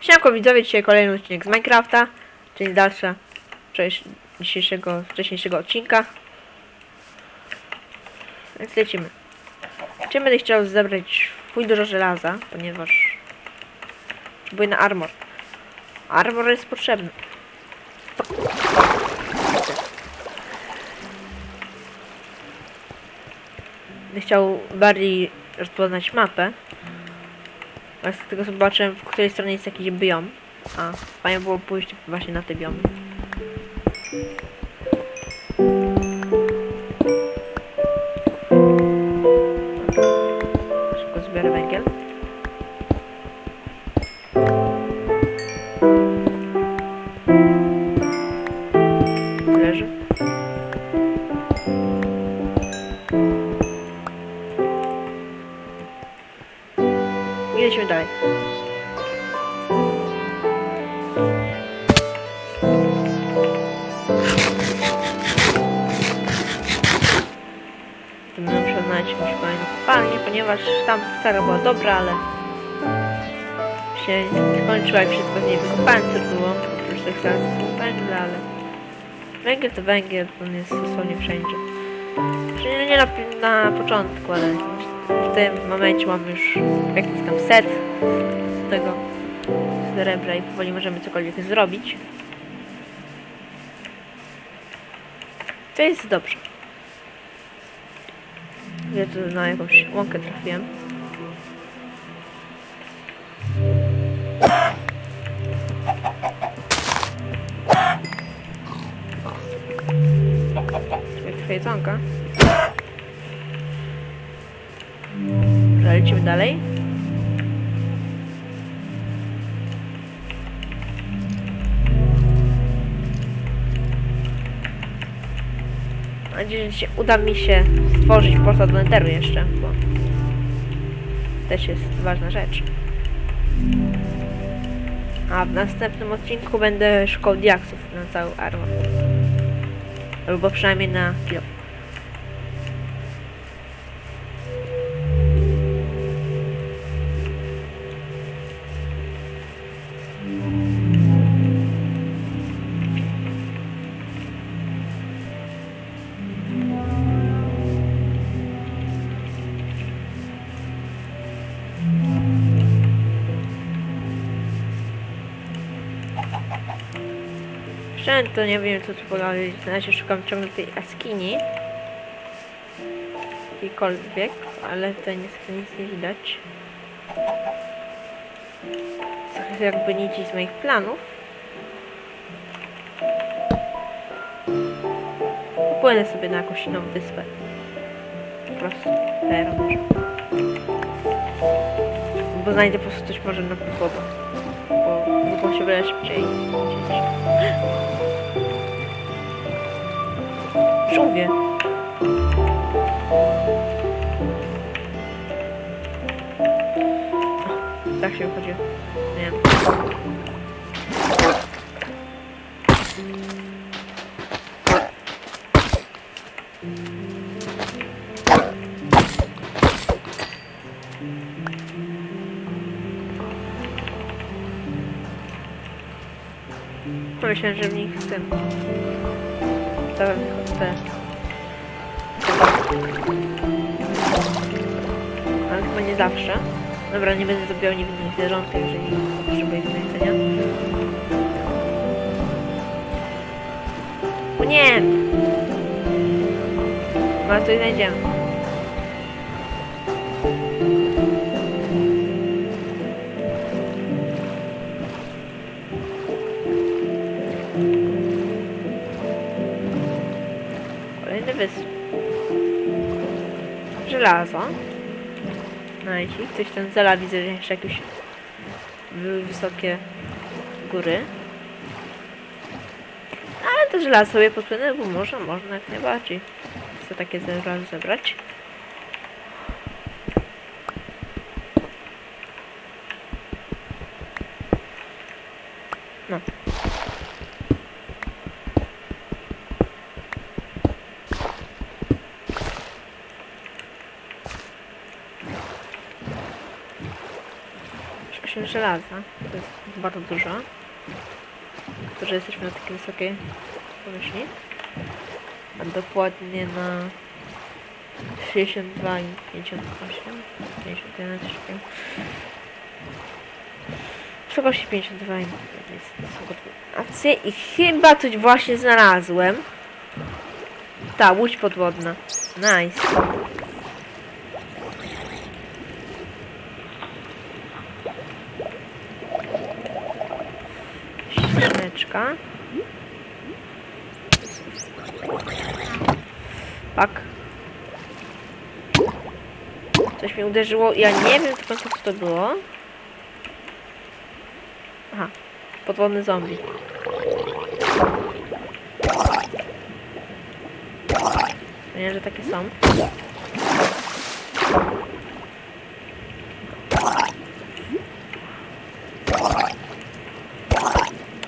Siemko widzowie, dzisiaj kolejny odcinek z Minecrafta, czyli dalsza część dzisiejszego, wcześniejszego odcinka. Więc lecimy. Czy będę chciał zebrać fuj dużo żelaza, ponieważ potrzebuję na armor. Armor jest potrzebny. Będę chciał bardziej rozpoznać mapę. A z tego zobaczyłem, w której stronie jest jakiś biom. A, fajnie było pójść właśnie na te biomy. Szybko zbiorę węgiel. Leży. Będę musiał znaleźć jakąś kolejną kopalnię, ponieważ tam stara była dobra, ale się skończyła i wszystko z niej wykopałem, co było. Oprócz tych zaraz węgla, ale węgiel to węgiel, on jest dosłownie wszędzie. Czyli nie na, na początku, ale w tym momencie mamy już jakiś tam set z tego srebra i powoli możemy cokolwiek zrobić. To jest dobrze. Ja tu na jakąś łąkę trafiłem. Jak jedzonka. Lecimy dalej. Mam nadzieję, że się, uda mi się stworzyć portal do Netheru jeszcze, bo też jest ważna rzecz. A w następnym odcinku będę szukał diaksów na cały armor. Albo przynajmniej na kilo. Szczerze to nie wiem co tu powiedzieć. Na razie szukam ciągle tej askini. Jakiejkolwiek, ale tutaj niestety nic nie widać. To jakby nic z moich planów. Płynę sobie na jakąś inną wyspę. Po prostu. Teraz. Bo znajdę po prostu coś może na wodę. Wiele szybciej. Żółwie. Tak się wychodziło. Nie Myślałem, że w nich z tym. To te. Ale chyba nie zawsze. Dobra, nie będę zabijał niewinnych zwierzątek, jeżeli potrzebuję do jedzenia. O nie! Może coś znajdziemy. Żelazo. Znajdź ich. Coś tam zala widzę, że jeszcze jakieś wysokie góry. Ale to żelazo sobie podpłynę, bo może, można jak najbardziej. Chcę takie żelazo zebrać. Żelaza. To jest bardzo dużo. To, że jesteśmy na takiej wysokiej powierzchni. A dokładnie na 62 i 58. 51, coś. Wysokości 52 i jest akcje i chyba coś właśnie znalazłem. Ta, łódź podwodna. Nice. Skrzyneczka. Pak. Coś mnie uderzyło. Ja nie wiem do końca co to było. Aha. Podwodny zombie. Nie, że takie są.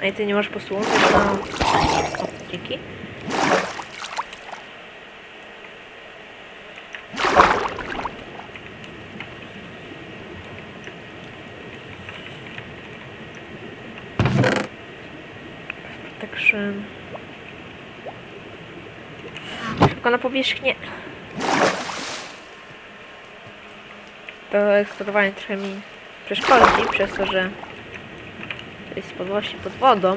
I ty nie możesz posłuchać na... O, dzięki. Także... Tylko na powierzchnię. To eksplorowanie trochę mi przeszkodzi, przez to, że to jest podłości pod wodą.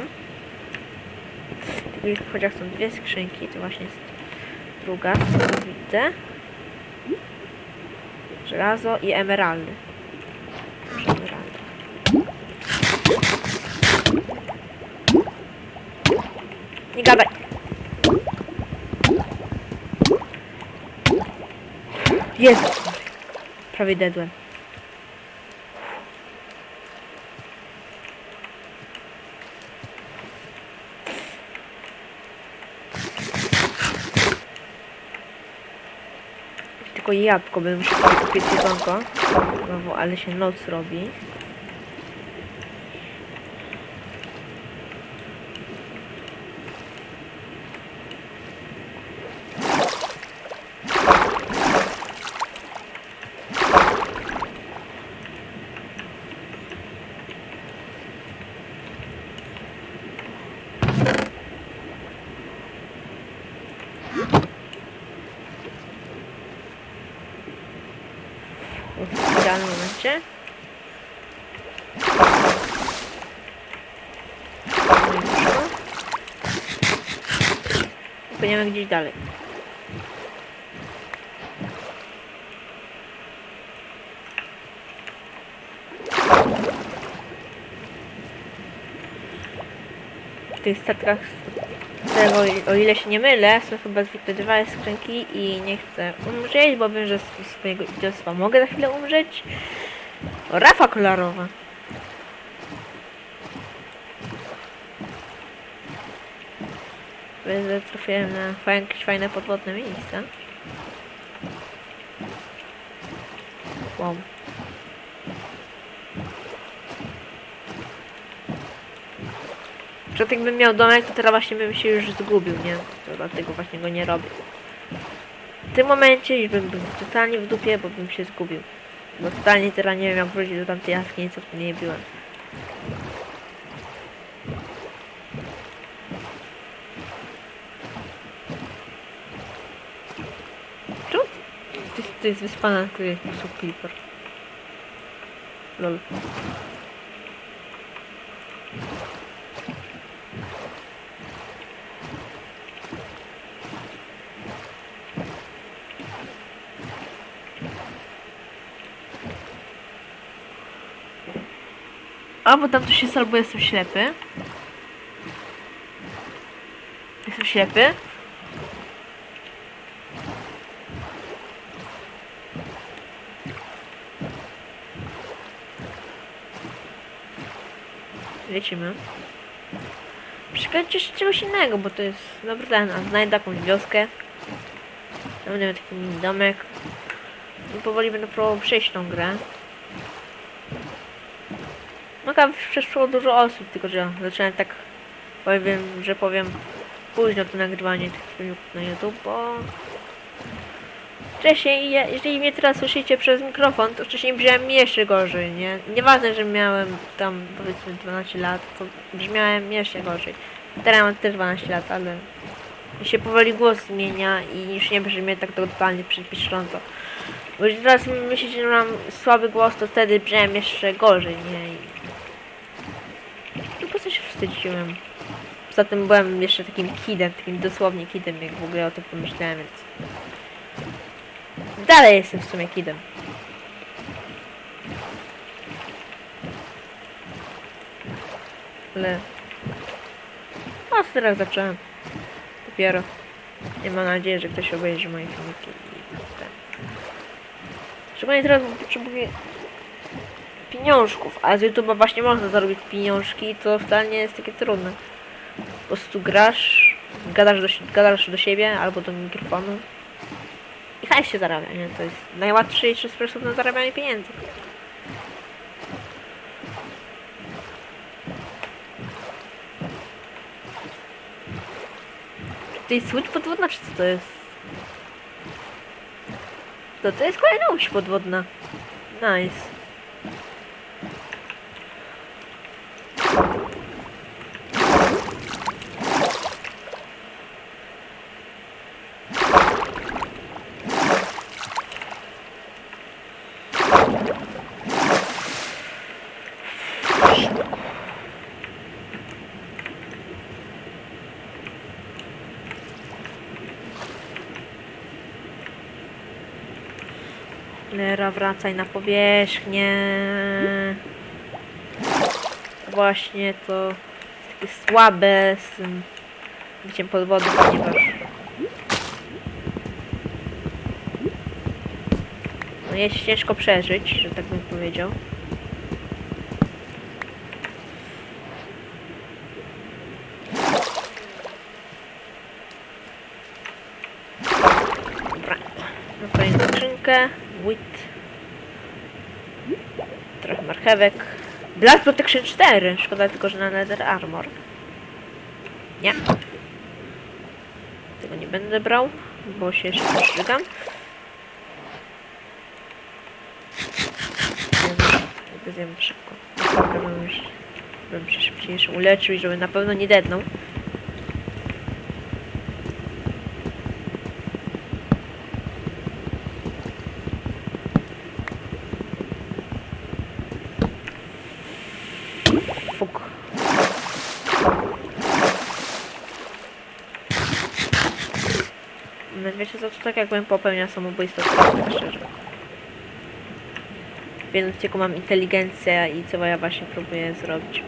Chociaż są dwie skrzynki, to właśnie jest druga, tego widzę. Żelazo i emeraldy. Emeraldy. Nie gadaj! Jest! Prawie dedłem. Tylko jabłko bym musiał kupić jedzonko. Znowu, ale się noc robi. w I Płyniemy gdzieś dalej. W tych statkach tego, o ile się nie mylę, są chyba zwykle dwa skrzynki i nie chcę umrzeć, bo wiem, że z swojego idiotstwa mogę za chwilę umrzeć. Rafa kolorowa. Więc trafiłem na fa- jakieś fajne podwodne miejsca. Wow. Że jakbym miał domek, to teraz właśnie bym się już zgubił, nie? To dlatego właśnie go nie robię. W tym momencie już bym był totalnie w dupie, bo bym się zgubił. Bo totalnie teraz nie wiem jak wrócić do tamtej jaskini, co w niej byłem. Czemu? To jest, to jest wyspa, na której jest. Lol. A, bo tam coś jest albo jestem ślepy. Jestem ślepy. Lecimy. Szukajcie jeszcze czegoś innego, bo to jest dobry ten, a znajdę jakąś wioskę. Tam będę taki mini domek. I powoli będę próbował przejść tą grę. Tam przeszło dużo osób, tylko że zacząłem tak powiem, że powiem późno to nagrywanie tych filmików na YouTube, bo Wcześniej, ja- jeżeli mnie teraz słyszycie przez mikrofon, to wcześniej brzmiałem jeszcze gorzej, nie? Nieważne, że miałem tam powiedzmy 12 lat, to brzmiałem jeszcze gorzej. Teraz mam też 12 lat, ale się powoli głos zmienia i już nie brzmię tak totalnie przypisząco. Bo jeżeli teraz myślicie, że mam słaby głos, to wtedy brzmiałem jeszcze gorzej, nie? I... No po co się wstydziłem? Poza tym byłem jeszcze takim kidem, takim dosłownie kidem, jak w ogóle o tym pomyślałem, więc... Dalej jestem w sumie kidem. Ale... O, teraz zacząłem. Dopiero. Nie mam nadziei, że ktoś obejrzy moje filmiki i. Szczególnie teraz bo potrzebuję pieniążków, a z YouTube'a właśnie można zarobić pieniążki i to wcale nie jest takie trudne. Po prostu grasz, gadasz do, gadasz do siebie albo do mikrofonu i hajs się zarabia, nie? To jest najłatwiejszy sposób na zarabianie pieniędzy. To jest łódź podwodna, czy co to jest? To to jest kolejna łódź podwodna. Nice. Lera, wracaj na powierzchnię. Właśnie to jest takie słabe z tym byciem pod wodą, ponieważ no jest ciężko przeżyć, że tak bym powiedział. Dobra, no kolejną skrzynkę, wheat, marchewek, Blast Protection 4, szkoda tylko, że na Nether Armor. Nie. Tego nie będę brał, bo się jeszcze. Jakby zjem szybko. Bym bym się szybciej uleczył i żeby na pewno nie dednął. Fuk. No wiecie co, to tak jakbym popełniał samobójstwo, tak szczerze. Wiedząc jaką mam inteligencję i co ja właśnie próbuję zrobić.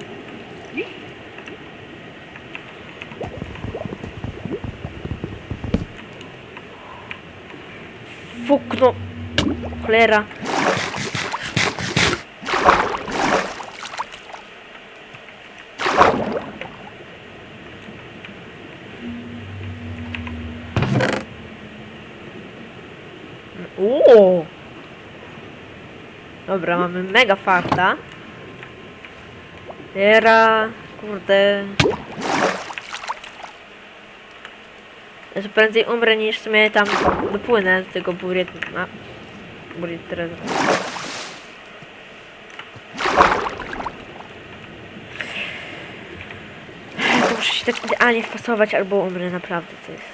Fuk, no! Cholera! Dobra, mamy mega farta. Era, kurde. Że prędzej umrę niż w sumie tam dopłynę z tego buriet... A, buriet teraz. Muszę się tak idealnie wpasować albo umrę naprawdę, to jest...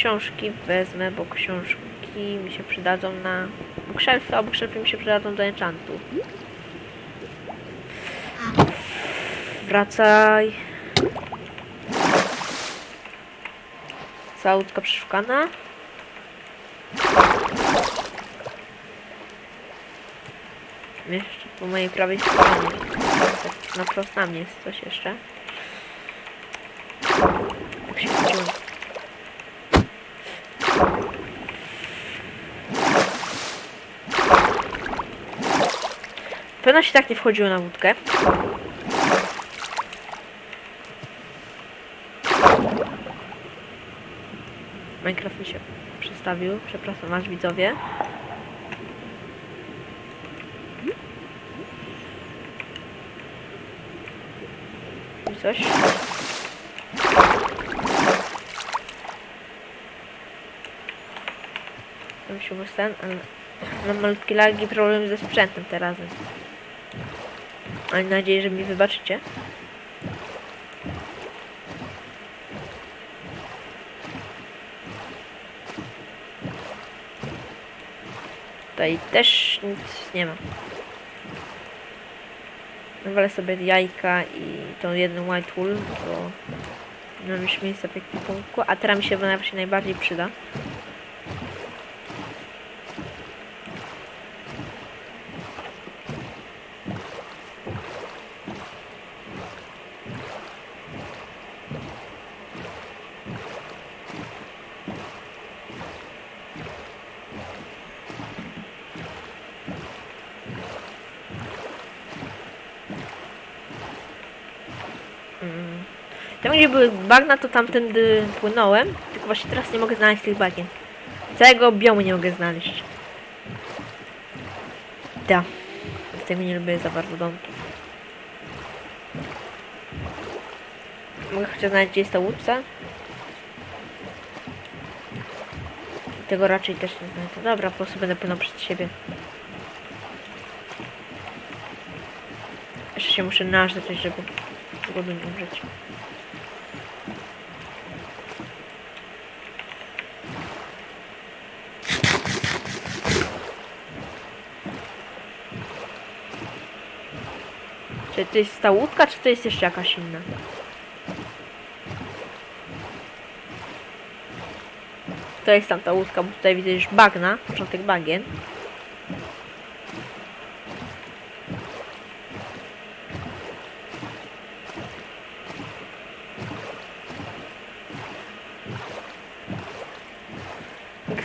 książki wezmę, bo książki mi się przydadzą na bookshelfy, a bookshelfy mi się przydadzą do enchantu. Wracaj. Cała łódka przeszukana. Jeszcze po mojej prawej stronie. Tak na prost na mnie jest coś jeszcze. pewno się tak nie wchodziło na łódkę. Minecraft mi się przestawił, przepraszam was widzowie. I coś. Tam się ten, ale mam malutkie lagi, problem ze sprzętem teraz. Mam nadzieję, że mi wybaczycie. Tutaj też nic nie ma. Nawalę sobie jajka i tą jeden white wool, bo mam już miejsca w ekwipunku, a teraz mi się właśnie najbardziej przyda. Tam gdzie były bagna, to tamtędy płynąłem, tylko właśnie teraz nie mogę znaleźć tych bagien. Całego biomu nie mogę znaleźć. Da. Dlatego nie lubię za bardzo domków. Mogę chociaż znaleźć, gdzie jest ta łódka? Tego raczej też nie znajdę. Dobra, po prostu będę płynął przed siebie. Jeszcze się muszę nażreć, żeby nie umrzeć. Czy to jest ta łódka, czy to jest jeszcze jakaś inna? To jest tam ta łódka, bo tutaj widzę już bagna, początek bagien.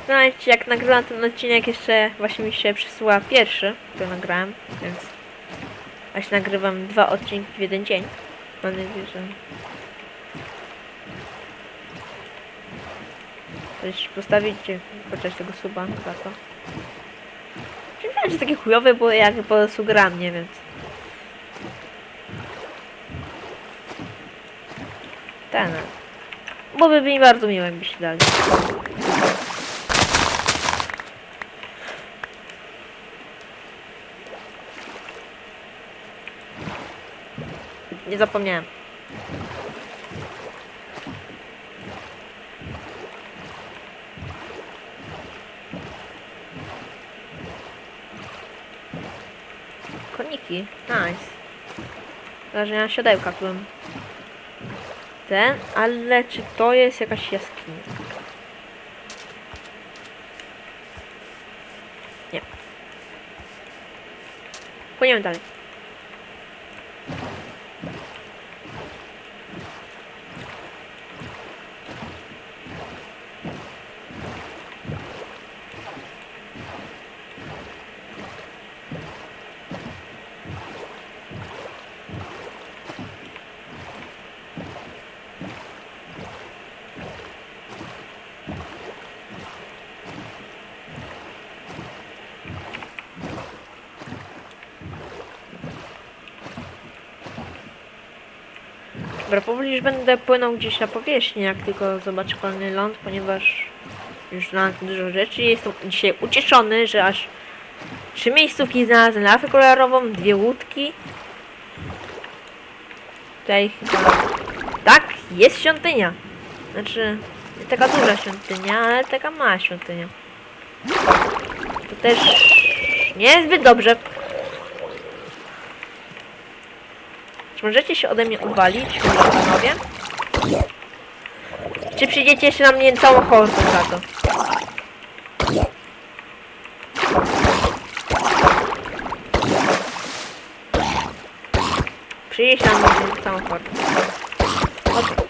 Znaleźć, jak nagrywam ten odcinek, jeszcze właśnie mi się przesyła pierwszy, który nagrałem, więc właśnie nagrywam dwa odcinki w jeden dzień. Mam nadzieję, że Coś postawić, chociaż tego suba za to. Nie wiem, że takie chujowe, bo jak po prostu gram, nie więc. Ten. Byłoby mi bardzo miło, jakbyście dali. Nie zapomniałem. Koniki, nice. Wrażenia siodełka mam. Ten, ale czy to jest jakaś jaskinia? Nie. Płyniemy dalej. Dobra, powoli już będę płynął gdzieś na powierzchnię, jak tylko zobaczę kolejny ląd, ponieważ już znalazłem dużo rzeczy jestem dzisiaj ucieszony, że aż trzy miejscówki znalazłem lawę kolorową, dwie łódki. Tutaj chyba... Tak, jest świątynia. Znaczy, nie taka duża świątynia, ale taka mała świątynia. To też niezbyt dobrze. Możecie się ode mnie uwalić, panowie? Czy przyjdziecie jeszcze na mnie całą hordę za to? Przyjść na mnie całą. Okej.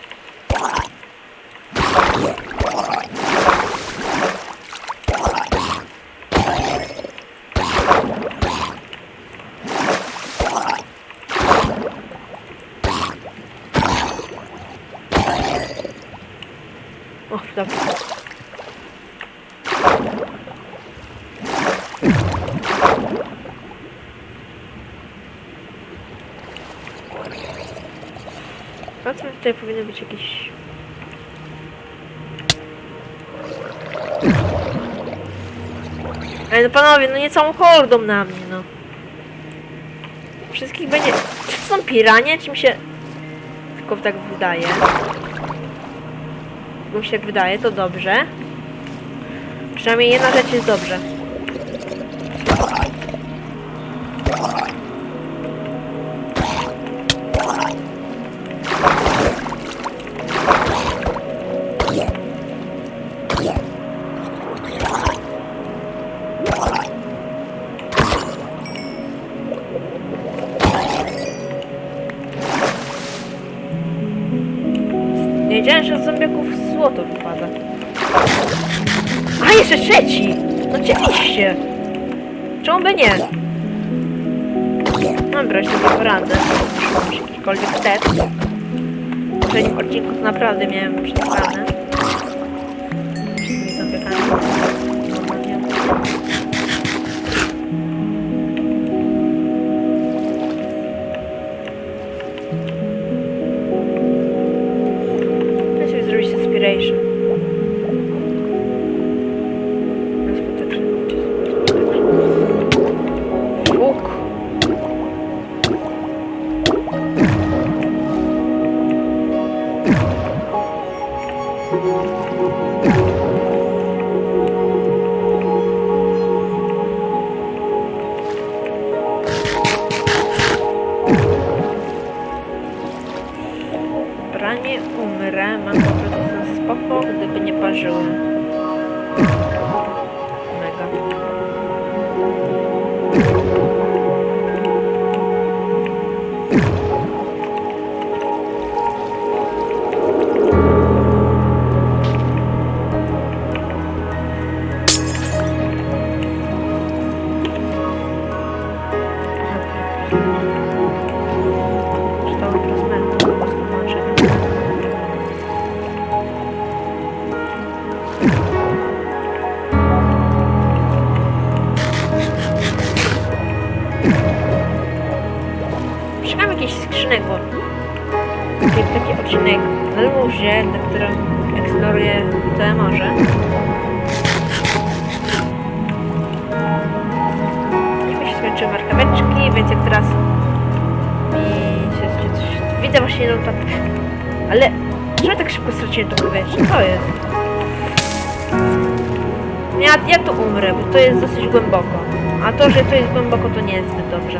O, dobra. Patrzmy, tutaj powinny być jakieś... Ej, no panowie, no nie całą hordą na mnie, no. Wszystkich będzie... Czy to są piranie, czy mi się... Tylko tak wydaje. Bo mi się tak wydaje, to dobrze. Przynajmniej jedna rzecz jest dobrze. Wiedziałem, że z zombiaków złoto wypada. A, jeszcze trzeci! No oczywiście! Czemu by nie? Dobra, już sobie poradzę. Jakikolwiek wstecz. W poprzednim odcinku naprawdę miałem przesrane. Thank you. I mi się skończyły markaweczki, więc jak teraz mi się coś... Widzę właśnie no tak... Ale... Czemu tak szybko straciłem to powietrze? Co jest? Ja, ja tu umrę, bo to jest dosyć głęboko. A to, że to jest głęboko, to nie jest zbyt dobrze.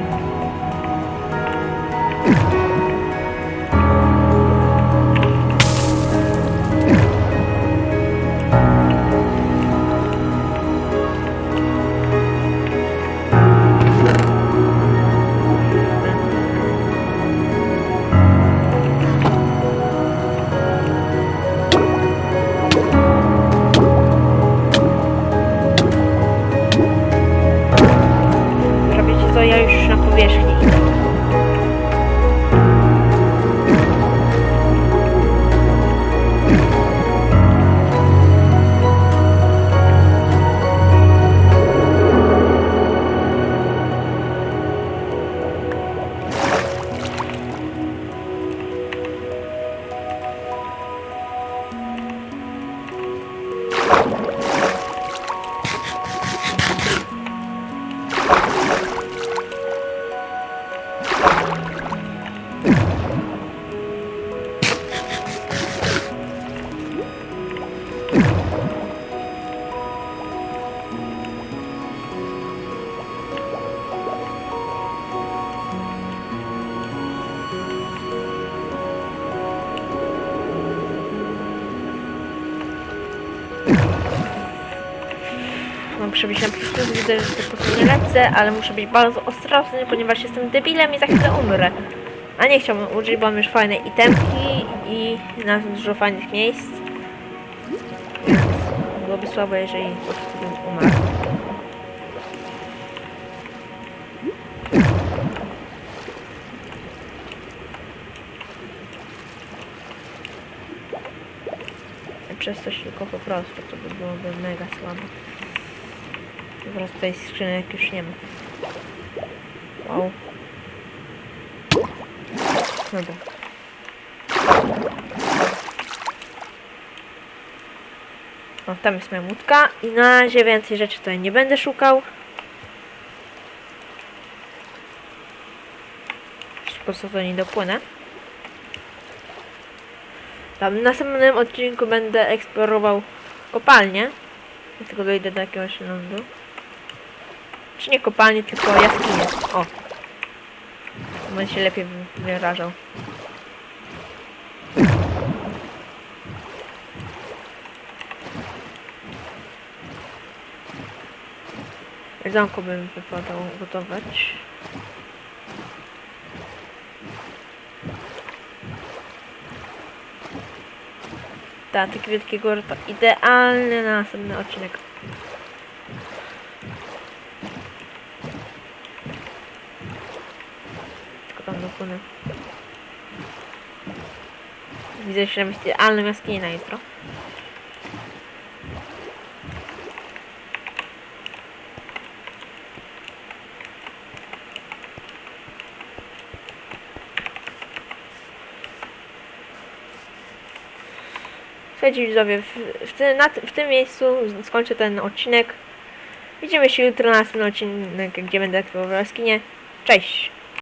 Widzę, że po prostu nie lecę, ale muszę być bardzo ostrożny, ponieważ jestem debilem i za chwilę umrę. A nie chciałbym użyć, bo mam już fajne itemki i na dużo fajnych miejsc. Byłoby słabo, jeżeli po prostu bym umarł. Przez coś tylko po prostu, to by byłoby mega słabo. Po prostu tej skrzynek już nie ma. Wow. Dobra. O, tam jest moja łódka i na razie więcej rzeczy tutaj nie będę szukał. Szybko co nie dopłynę. Tam w następnym odcinku będę eksplorował kopalnię. Dlatego dojdę do jakiegoś lądu. Czy nie kopalnię, tylko jaskinię. O! Będę się lepiej wy- wyrażał. Jedzonko bym wypadał gotować. Tak, taki wielki gór to idealny na następny odcinek. Dopłynę. Widzę, że mieć idealną jaskinię na jutro. Słuchajcie widzowie, w, w, tym, na, w tym miejscu skończę ten odcinek. Widzimy się jutro na następny odcinek, gdzie będę aktywował jaskinię. Cześć!